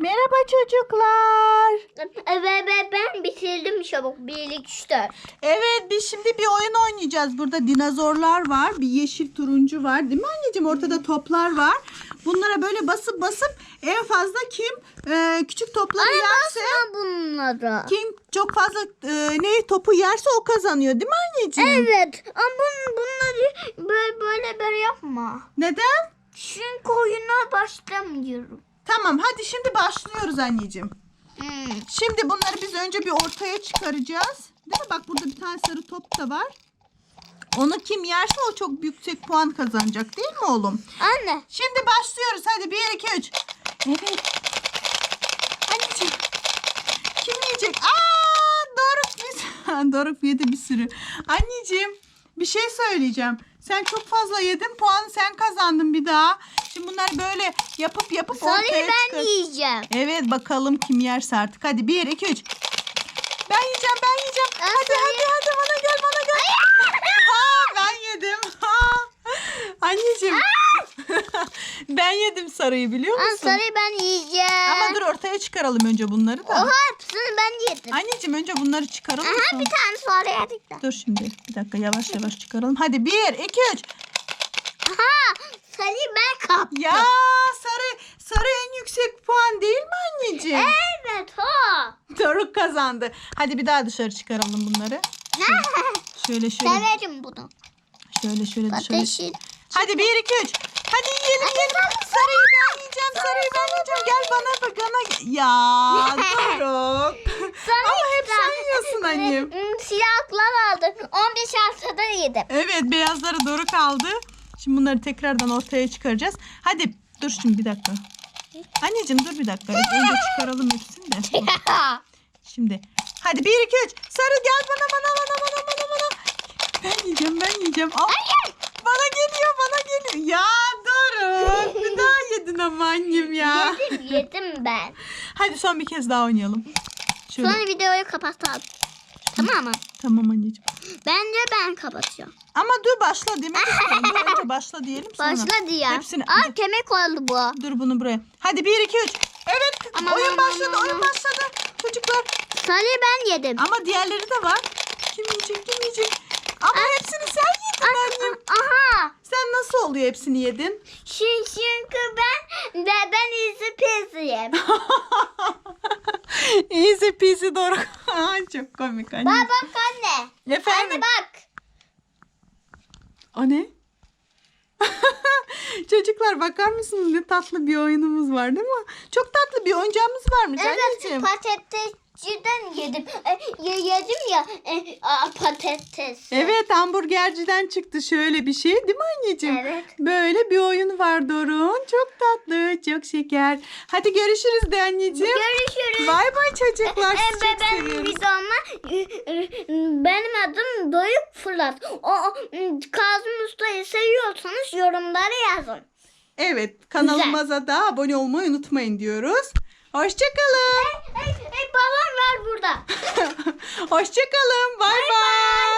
Merhaba çocuklar. Evet ben, ben bitirdim çabuk. 1, 2, 3, 4. Evet biz şimdi bir oyun oynayacağız. Burada dinozorlar var. Bir yeşil turuncu var. Değil mi anneciğim? Ortada toplar var. Bunlara böyle basıp basıp en fazla kim e, küçük topları Anne yerse basma bunlara. kim çok fazla e, ne topu yerse o kazanıyor. Değil mi anneciğim? Evet ama bun, bunları böyle böyle böyle yapma. Neden? Çünkü oyuna başlamıyorum. Tamam hadi şimdi başlıyoruz anneciğim. Hmm. Şimdi bunları biz önce bir ortaya çıkaracağız. Değil mi? Bak burada bir tane sarı top da var. Onu kim yerse o çok yüksek puan kazanacak değil mi oğlum? Anne. Şimdi başlıyoruz. Hadi 1, 2, 3. Evet. Anneciğim. Kim yiyecek? Aa, Doruk biz. Doruk yedi bir sürü. Anneciğim bir şey söyleyeceğim. Sen çok fazla yedin. Puanı sen kazandın bir daha. Şimdi bunları böyle yapıp yapıp Sarıyı ortaya ben çıkar. yiyeceğim. Evet bakalım kim yerse artık. Hadi 1, 2, 3. Ben yiyeceğim ben yiyeceğim. Ben hadi sarıyı- hadi hadi bana gel bana gel. ha ben yedim. Ha. Anneciğim. ben yedim sarıyı biliyor Aa, musun? sarıyı ben yiyeceğim. Ama dur ortaya çıkaralım önce bunları da. Oha hepsini ben yedim. Anneciğim önce bunları çıkaralım. Aha sonra- bir tane sarı yedik de. Dur şimdi bir dakika yavaş yavaş çıkaralım. Hadi 1, 2, 3. Aha sarıyı ben kaptım. Ya sarı sarı en yüksek puan değil mi anneciğim? Evet ha. Doruk kazandı. Hadi bir daha dışarı çıkaralım bunları. Şöyle şöyle Severim bunu. şöyle şöyle dışarı. Ateşi. Hadi 1 2 3. Hadi yiyelim yiyelim. Sarıyı ben yiyeceğim. Sarıyı ben yiyeceğim. Gel bana bak bana. Ya Doruk. Ama hep sen yiyorsun annem. Siyahlar aldım. 15 haftada yedim. Evet beyazları Doruk aldı. Şimdi bunları tekrardan ortaya çıkaracağız. Hadi dur şimdi bir dakika. Anneciğim dur bir dakika. Önce çıkaralım hepsini de. Şimdi. Hadi 1 2 3. Sarı gel bana bana bana bana bana bana. Ben yiyeceğim ben yiyeceğim. Al. Bana geliyor bana geliyor. Ya Doruk. Bir daha yedin ama annem ya. yedim yedim ben. Hadi son bir kez daha oynayalım. Şöyle. Sonra videoyu kapatalım. Tamam mı? Tamam anneciğim. Bence ben kapatacağım. Ama dur başla demek istiyorum. Dur önce başla diyelim sonra. Başla diye. Hepsini. Aa kemik oldu bu. Dur bunu buraya. Hadi 1 2 3. Evet Aman, oyun aman, başladı aman, oyun aman. başladı. Çocuklar Sarıyı ben yedim. ama diğerleri de var. Kim yiyecek kim yiyecek? Ama hepsini sen yedin annem. Aha. Sen nasıl oluyor hepsini yedin? Şun- Çünkü ben de ben izi pisiyim. Easy peasy doğru. Çok komik anne. Bak bak anne. Efendim? Anne bak. O ne? Çocuklar bakar mısınız ne tatlı bir oyunumuz var değil mi? Çok tatlı bir oyuncağımız varmış Evet anneciğim. Patatesciden yedim. E, ye- yedim ya e, a, patates. Evet hamburgerciden çıktı şöyle bir şey değil mi anneciğim? Evet. Böyle bir oyun var Dorun. Çok tatlı, çok şeker. Hadi görüşürüz de anneciğim. Görüşürüz. Bay bay çocuklar. E, çok ben seviyoruz. videoma e, e, benim adım Doyuk Fırat. O, o Kazım Usta'yı seviyorsanız yorumlara yazın. Evet kanalımıza da abone olmayı unutmayın diyoruz. Hoşçakalın. Hey, hey, babam var burada. Hoşçakalın. Bay bay.